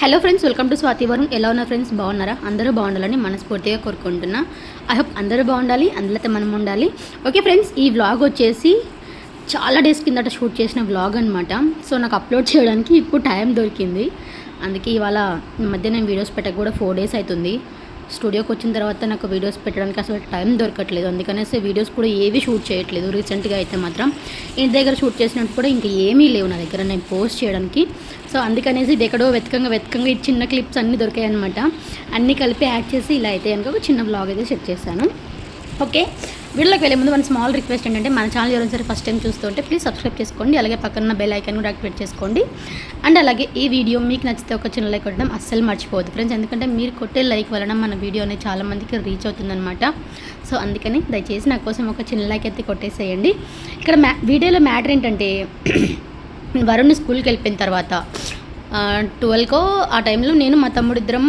Hello friends welcome to Swathi Varun ఎలా ఉన్నారు friends బాగున్నారా? అందరూ బాగుండాలని మనస్ఫూర్తిగా కోరుకుంటున్నా. ఐ హోప్ అందరూ బాగుండాలి అందులో మనం ఉండాలి. ఓకే ఫ్రెండ్స్ ఈ వ్లాగ్ వచ్చేసి చాలా డేస్ కిందట షూట్ చేసిన వ్లాగ్ అనమాట సో నాకు అప్లోడ్ చేయడానికి ఇప్పుడు టైం దొరికింది. అందుకే ఇవాళ మధ్య నేను వీడియోస్ పెట్టక కూడా ఫోర్ డేస్ అవుతుంది స్టూడియోకి వచ్చిన తర్వాత నాకు వీడియోస్ పెట్టడానికి అసలు టైం దొరకట్లేదు. అందుకనేసి వీడియోస్ కూడా ఏవి షూట్ చేయట్లేదు. రీసెంట్గా అయితే మాత్రం ఇంటి దగ్గర షూట్ చేసినట్టు కూడా ఇంకా ఏమీ లేవు నా దగ్గర. నేను పోస్ట్ చేయడానికి. సో అందుకనేసి ఇది ఎక్కడో వెతకంగా వెతకంగా ఈ చిన్న క్లిప్స్ అన్నీ దొరికాయి అనమాట అన్నీ కలిపి యాడ్ చేసి ఇలా అయితే కనుక ఒక చిన్న బ్లాగ్ అయితే సెట్ చేశాను. ఓకే? వీడియోలోకి వెళ్ళే ముందు మన స్మాల్ రిక్వెస్ట్ ఏంటంటే మన ఛానల్ ఎవరైనా సరే ఫస్ట్ టైం చూస్తుంటే ప్లీజ్ సబ్స్క్రైబ్ చేసుకోండి అలాగే పక్కన బెల్ ఐకాన్ కూడా యాక్టివేట్ చేసుకోండి. అండ్ అలాగే ఈ వీడియో మీకు నచ్చితే ఒక చిన్న లైక్ కొట్టడం అస్సలు మర్చిపోవద్దు ఫ్రెండ్స్ ఎందుకంటే మీరు కొట్టే లైక్ వలన మన వీడియో అనేది చాలామందికి రీచ్ అవుతుందన్నమాట. సో అందుకని దయచేసి నా కోసం ఒక చిన్న లైక్ అయితే కొట్టేసేయండి. ఇక్కడ మ్యా వీడియోలో మ్యాటర్ ఏంటంటే వరుణ్ స్కూల్కి వెళ్ళిపోయిన తర్వాత ట్వెల్వ్కో ఆ టైంలో నేను మా తమ్ముడిద్దరం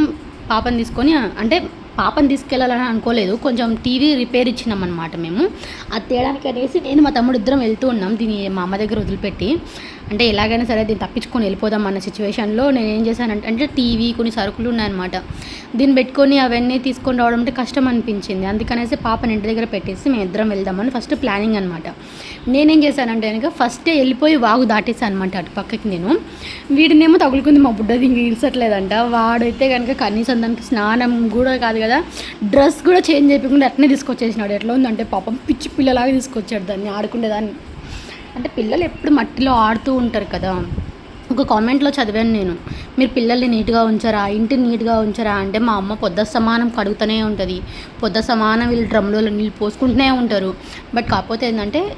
పాపని తీసుకొని అంటే పాపని తీసుకెళ్ళాలని అనుకోలేదు. కొంచెం టీవీ రిపేర్ ఇచ్చినాం మేము. అది తేయడానికి అనేసి నేను మా తమ్ముడు ఇద్దరం వెళ్తూ ఉన్నాం. దీన్ని మా అమ్మ దగ్గర వదిలిపెట్టి. అంటే ఎలాగైనా సరే దీన్ని తప్పించుకొని వెళ్ళిపోదాం అన్న సిచ్యువేషన్లో నేను ఏం చేశానంటే అంటే టీవీ కొన్ని సరుకులు ఉన్నాయన్నమాట. దీన్ని పెట్టుకొని అవన్నీ తీసుకొని రావడం అంటే కష్టం అనిపించింది. అందుకనేసి పాపని ఇంటి దగ్గర పెట్టేసి మేము ఇద్దరం వెళ్దామని ఫస్ట్ ప్లానింగ్ అనమాట నేనేం చేశానంటే కనుక ఫస్టే వెళ్ళిపోయి వాగు దాటేసాను అనమాట అటు పక్కకి నేను. వీడినేమో తగులుకుంది మా బుడ్డది ఇంక ఇల్సట్లేదంట వాడైతే కనుక కనీసం దానికి స్నానం కూడా కాదు కదా డ్రెస్ కూడా చేంజ్ చేయకుండా అట్నే తీసుకొచ్చేసినాడు. ఎట్లా ఉందంటే పాపం పిచ్చి పిల్లలాగా తీసుకొచ్చాడు దాన్ని ఆడుకునేదాన్ని అంటే పిల్లలు ఎప్పుడు మట్టిలో ఆడుతూ ఉంటారు కదా. ఒక కామెంట్లో చదివాను నేను. మీరు పిల్లల్ని నీట్గా ఉంచారా? ఇంటిని నీట్గా ఉంచారా? అంటే మా అమ్మ పొద్ద సమానం కడుగుతూనే ఉంటుంది. పొద్ద సమానం వీళ్ళు డ్రమ్లో నీళ్ళు పోసుకుంటూనే ఉంటారు. బట్ కాకపోతే ఏంటంటే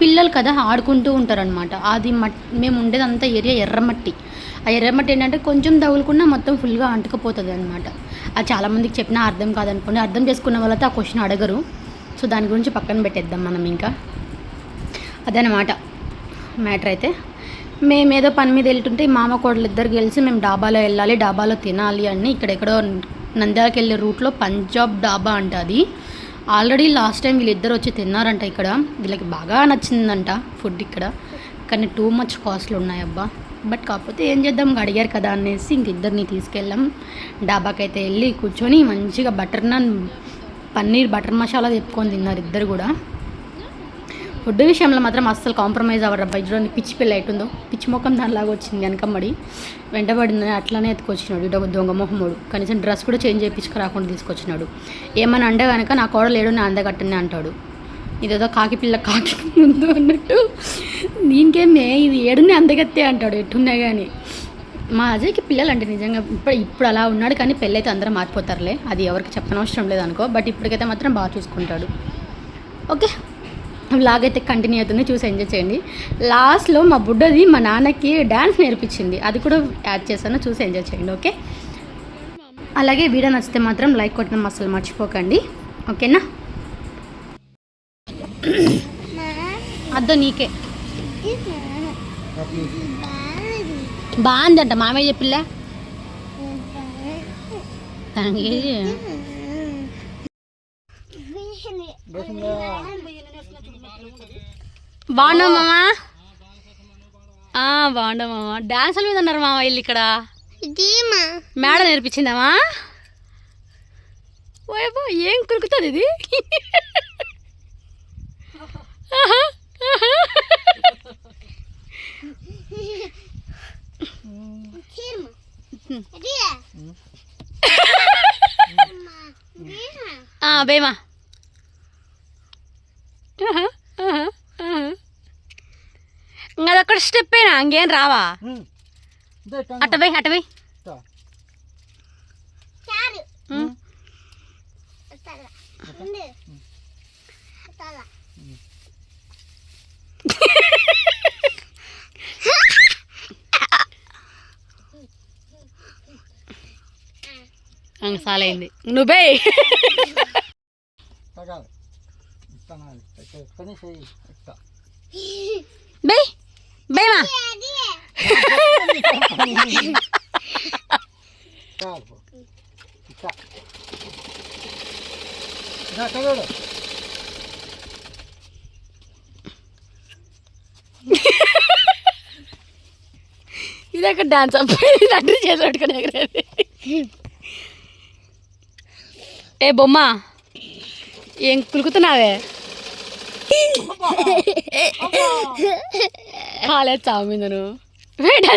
పిల్లలు కదా ఆడుకుంటూ ఉంటారనమాట అది మట్ మేము ఉండేదంతా ఏరియా ఎర్రమట్టి ఆ ఎర్రమట్టి ఏంటంటే కొంచెం తగులుకున్నా మొత్తం ఫుల్గా అంటుకుపోతుంది అనమాట అది చాలామందికి చెప్పినా అర్థం కాదనుకోండి. అర్థం చేసుకున్న వాళ్ళతో ఆ క్వశ్చన్ అడగరు. సో దాని గురించి పక్కన పెట్టేద్దాం మనం ఇంకా. అదనమాట మ్యాటర్ అయితే. మేము ఏదో పని మీద వెళ్తుంటే మామ కోడలు ఇద్దరు కలిసి మేము డాబాలో వెళ్ళాలి డాబాలో తినాలి అని ఇక్కడెక్కడో నంద్యాలకు వెళ్ళే రూట్లో పంజాబ్ డాబా అంట అది. ఆల్రెడీ లాస్ట్ టైం వీళ్ళిద్దరు వచ్చి తిన్నారంట ఇక్కడ. వీళ్ళకి బాగా నచ్చిందంట ఫుడ్ ఇక్కడ. కానీ టూ మచ్ కాస్ట్లు ఉన్నాయి అబ్బా బట్ కాకపోతే ఏం చేద్దాం ఇంకా అడిగారు కదా అనేసి ఇంక ఇద్దరిని తీసుకెళ్ళాం. డాబాకి అయితే వెళ్ళి కూర్చొని మంచిగా బటర్ నాన్ పన్నీర్ బటర్ మసాలా తెప్పుకొని తిన్నారు ఇద్దరు కూడా. ఫుడ్ విషయంలో మాత్రం అస్సలు కాంప్రమైజ్ అవ్వరు. అబ్బాయి చూడండి పిచ్చి పిల్ల ఎటుందో పిచ్చి ముఖం దానిలాగా వచ్చింది వెనకమ్మడి వెంటబడిందని అట్లానే ఎత్తుకొచ్చినాడు. ఇటు ఒక దొంగ మొహమ్మడు కనీసం డ్రెస్ కూడా చేంజ్ చేయించుకు రాకుండా తీసుకొచ్చినాడు. ఏమని అంటే కనుక నా కోడలు ఏడు నా అందగట్టనే అంటాడు. ఇదేదో కాకి పిల్ల కాకి ముందు అన్నట్టు. దీనికేమే ఇది ఏడునే అందగత్తే అంటాడు. ఎట్టున్నా కానీ మా అజయ్కి పిల్లలు అంటే నిజంగా ఇప్పుడు ఇప్పుడు అలా ఉన్నాడు కానీ పెళ్ళైతే అందరూ మారిపోతారులే. అది ఎవరికి చెప్పనవసరం లేదనుకో బట్ ఇప్పటికైతే మాత్రం బాగా చూసుకుంటాడు. ఓకే. వ్లాగ్ అయితే కంటిన్యూ అవుతుంది. చూసి ఎంజాయ్ చేయండి. లాస్ట్లో మా బుడ్డది మా నాన్నకి డ్యాన్స్ నేర్పించింది. అది కూడా యాడ్ చేశాను. చూసి ఎంజాయ్ చేయండి ఓకే అలాగే వీడియో నచ్చితే మాత్రం లైక్ కొట్టడం అసలు మర్చిపోకండి. ఓకేనా? అద్దో నీకే. బాగుందంట. మామయ్య చెప్పిల్లా? తనకి బాగున్నా మామా? ఆ, బాగున్నా మామ. డాన్సుల మీద ఉన్నారు మామ వీళ్ళు ఇక్కడ. మేడ నేర్పించిందామా ఓయబ్బో ఏం కురుకుతుంది ఇది? బేమా. అదొక్కటి స్టెప్ అయినా ఇంకేం రావా? ఉమ్. ఇంక సాలైంది నువ్వే బే బేమా? ఇదే దగ్గర డాన్స్ అప్పుడు నడ్రి చేసి పెట్టుకుని ఎగరేది. ఏ బొమ్మ ఏం కులుకుతున్నావే? కాలేదు చావు మీద నువ్వు వేడా